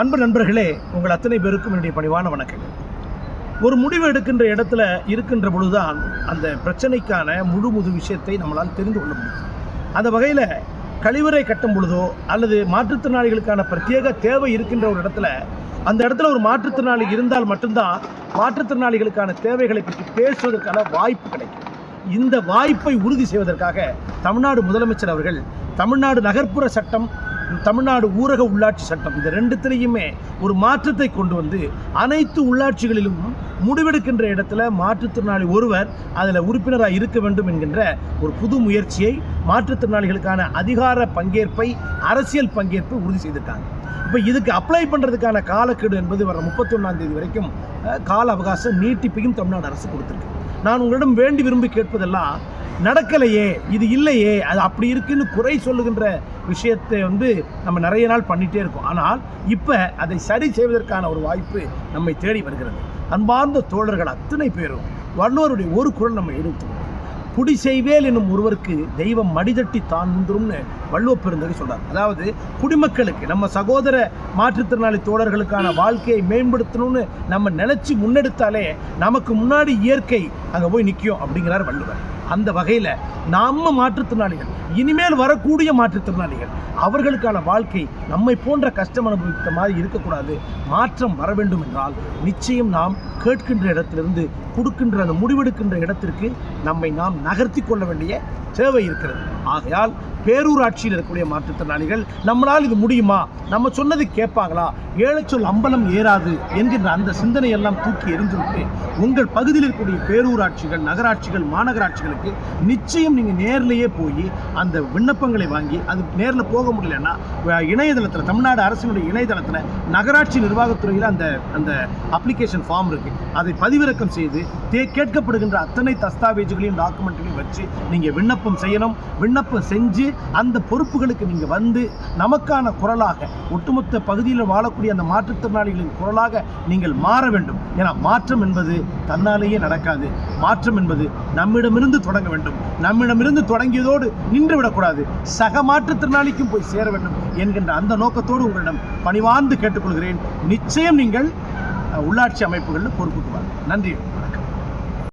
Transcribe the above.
அன்பு நண்பர்களே உங்கள் அத்தனை பேருக்கும் என்னுடைய பணிவான வணக்கங்கள். ஒரு முடிவு எடுக்கின்ற இடத்துல இருக்கின்ற பொழுதுதான் அந்த பிரச்சனைக்கான முழு முது விஷயத்தை நம்மளால் தெரிந்து கொள்ள முடியும். அந்த வகையில் கழிவறை கட்டும் பொழுதோ அல்லது மாற்றுத்திறனாளிகளுக்கான பிரத்யேக தேவை இருக்கின்ற ஒரு இடத்துல அந்த இடத்துல ஒரு மாற்றுத்திறனாளி இருந்தால் மட்டும்தான் மாற்றுத்திறனாளிகளுக்கான தேவைகளை பற்றி பேசுவதற்கான வாய்ப்பு கிடைக்கும். இந்த வாய்ப்பை உறுதி செய்வதற்காக தமிழ்நாடு முதலமைச்சர் அவர்கள் தமிழ்நாடு நகர்ப்புற சட்டம் தமிழ்நாடு ஊரக உள்ளாட்சி சட்டம் இந்த ரெண்டுத்திலையுமே ஒரு மாற்றத்தை கொண்டு வந்து அனைத்து உள்ளாட்சிகளிலும் முடிவெடுக்கின்ற இடத்துல மாற்றுத்திறனாளி ஒருவர் அதில் உறுப்பினராக இருக்க வேண்டும் என்கின்ற ஒரு புது முயற்சியை மாற்றுத்திறனாளிகளுக்கான அதிகார பங்கேற்பை அரசியல் பங்கேற்பை உறுதி செய்திருக்காங்க. இப்போ இதுக்கு அப்ளை பண்ணுறதுக்கான காலக்கெடு என்பது வர முப்பத்தொன்னாம் தேதி வரைக்கும் கால அவகாசம் நீட்டிப்பையும் தமிழ்நாடு அரசு கொடுத்துருக்கு. நான் உங்களிடம் வேண்டி விரும்பி கேட்பதெல்லாம் நடக்கலையே இது இல்லையே அது அப்படி இருக்குன்னு குறை சொல்லுகின்ற விஷயத்தை வந்து நம்ம நிறைய நாள் பண்ணிகிட்டே இருக்கோம். ஆனால் இப்போ அதை சரி செய்வதற்கான ஒரு வாய்ப்பு நம்மை தேடி வருகிறது. அன்பார்ந்த தோழர்கள் அத்தனை பேரும் வல்லோருடைய ஒரு குரல் நம்ம எடுத்துக்கணும் குடி செய்வேல் என்னும் ஒருவருக்கு தெய்வம் மடிதட்டி தான் முந்துரும்னு வள்ளுவ பெருந்தகை அதாவது குடிமக்களுக்கு நம்ம சகோதர மாற்றுத்திறனாளி தோழர்களுக்கான வாழ்க்கையை மேம்படுத்தணும்னு நம்ம நினச்சி முன்னெடுத்தாலே நமக்கு முன்னாடி இயற்கை அங்கே போய் நிற்கும் அப்படிங்கிறார் வள்ளுவர். அந்த வகையில் நம்ம மாற்றுத்திறனாளிகள் இனிமேல் வரக்கூடிய மாற்றுத்திறனாளிகள் அவர்களுக்கான வாழ்க்கை நம்மை போன்ற கஷ்டம் அனுபவித்த மாதிரி இருக்கக்கூடாது. மாற்றம் வர வேண்டும் என்றால் நிச்சயம் நாம் கேட்கின்ற இடத்திலிருந்து கொடுக்கின்ற அந்த முடிவெடுக்கின்ற இடத்திற்கு நம்மை நாம் நகர்த்தி கொள்ள வேண்டிய தேவை இருக்கிறது. ஆகையால் பேரூராட்சியில் இருக்கக்கூடிய மாற்றுத்திறனாளிகள் நம்மளால் இது முடியுமா? நம்ம சொன்னது கேட்பாங்களா? ஏழைச்சொல் அம்பலம் ஏறாது என்கின்ற அந்த சிந்தனையெல்லாம் தூக்கி எறிந்துவிட்டு உங்கள் பகுதியில் இருக்கக்கூடிய பேரூராட்சிகள் நகராட்சிகள் மாநகராட்சிகளுக்கு நிச்சயம் நீங்கள் நேர்லேயே போய் அந்த விண்ணப்பங்களை வாங்கி அது நேரில் போக முடியலன்னா இணையதளத்தில் தமிழ்நாடு அரசினுடைய இணையதளத்தில் நகராட்சி நிர்வாகத்துறையில் அந்த அந்த அப்ளிகேஷன் ஃபார்ம் இருக்குது அதை பதிவிறக்கம் செய்து தே கேட்கப்படுகின்ற அத்தனை தஸ்தாவேஜுகளையும் டாக்குமெண்ட்டையும் வச்சு நீங்கள் விண்ணப்பம் செய்யணும். விண்ணப்பம் செஞ்சு அந்த பொறுப்புகளுக்கு நீங்கள் வந்து நமக்கான குரலாக ஒட்டுமொத்த பகுதியில் வாழக்கூடிய அந்த மாற்றுத்திறனாளிகளின் குரலாக நீங்கள் மாற வேண்டும். ஏன்னா மாற்றம் என்பது தன்னாலேயே நடக்காது. மாற்றம் என்பது நம்மிடமிருந்து தொடங்க வேண்டும். நம்மிடமிருந்து தொடங்கியதோடு நின்று விடக்கூடாது. சக மாற்றுத்திறனாளிக்கும் போய் சேர வேண்டும் என்கின்ற அந்த நோக்கத்தோடு உங்களிடம் பணிவார்ந்து கேட்டுக்கொள்கிறேன். நிச்சயம் நீங்கள் உள்ளாட்சி அமைப்புகளில் பொறுப்புக்கு வாங்க நன்றி.